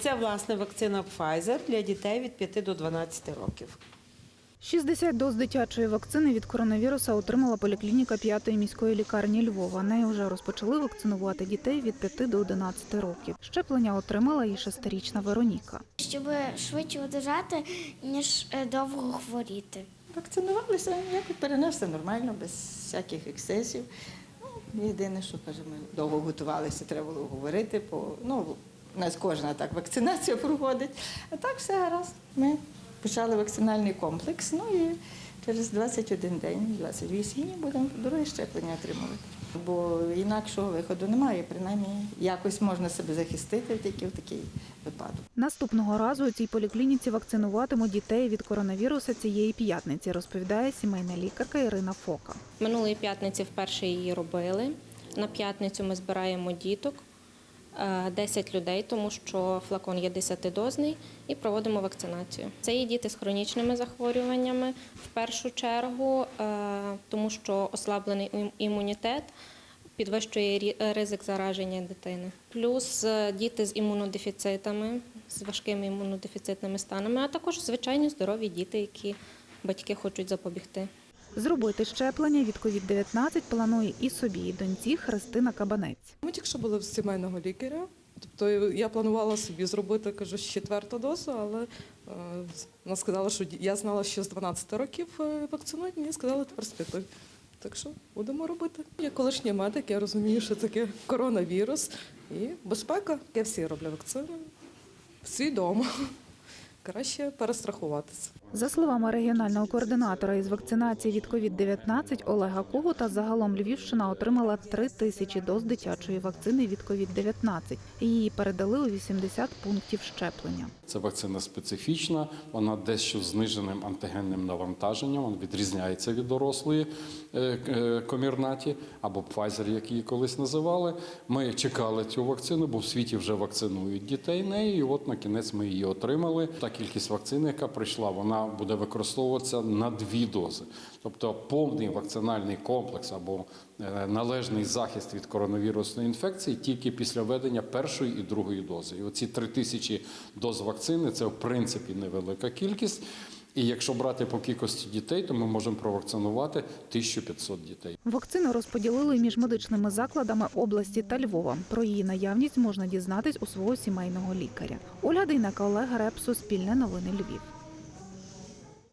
Це власне вакцина Pfizer для дітей від 5 до 12 років. 60 доз дитячої вакцини від коронавіруса отримала поліклініка п'ятої міської лікарні Львова. Нею вже розпочали вакцинувати дітей від 5 до 11 років. Щеплення отримала і шестирічна Вероніка. щоб швидше одужати, ніж е, довго хворіти. Вакцинувалися, якось перенесли нормально, без всяких ексцесів. Ну, єдине, що каже, ми довго готувалися, треба було говорити, бо ну, у нас кожна так вакцинація проходить. А так все гаразд. Ми почали вакцинальний комплекс, ну і через 21 день, 28 днів будемо друге щеплення отримувати. Бо інакшого виходу немає, принаймні якось можна себе захистити тільки в такий випадок. Наступного разу у цій поліклініці вакцинуватимуть дітей від коронавіруса цієї п'ятниці, розповідає сімейна лікарка Ірина Фока. Минулої п'ятниці вперше її робили. На п'ятницю ми збираємо діток, 10 людей, тому що флакон є 10-дозний, і проводимо вакцинацію. Це є діти з хронічними захворюваннями в першу чергу, е, тому що ослаблений імунітет підвищує ризик зараження дитини. Плюс е, діти з імунодефіцитами, з важкими імунодефіцитними станами, а також звичайні здорові діти, які батьки хочуть запобігти. Зробити щеплення від COVID-19 планує і собі, і доньці Христина Кабанець. Ми тільки що були в сімейного лікаря. Тобто я планувала собі зробити, кажу, четверту дозу, але е, вона сказала, що я знала, що з 12 років е, вакцинують, мені сказали тепер 5. Так що будемо робити. Я колишній медик, я розумію, що таке коронавірус і безпека. Я всі роблю вакцини свідомо. Краще перестрахуватися. За словами регіонального координатора із вакцинації від COVID-19 Олега Когута, загалом Львівщина отримала 3 тисячі доз дитячої вакцини від COVID-19. Її передали у 80 пунктів щеплення. Це вакцина специфічна, вона дещо зниженим антигенним навантаженням, вона відрізняється від дорослої е, е, комірнаті або Pfizer, як її колись називали. Ми чекали цю вакцину, бо в світі вже вакцинують дітей нею. І от на кінець ми її отримали. Та кількість вакцини, яка прийшла, вона буде використовуватися на дві дози. Тобто повний вакцинальний комплекс або е, належний захист від коронавірусної інфекції тільки після введення першої і другої дози. І оці три тисячі доз вакцини це в принципі невелика кількість. І якщо брати по кількості дітей, то ми можемо провакцинувати 1500 дітей. Вакцину розподілили між медичними закладами області та Львова. Про її наявність можна дізнатись у свого сімейного лікаря. Оля Дейнека, Олег Реп, Суспільне новини Львів.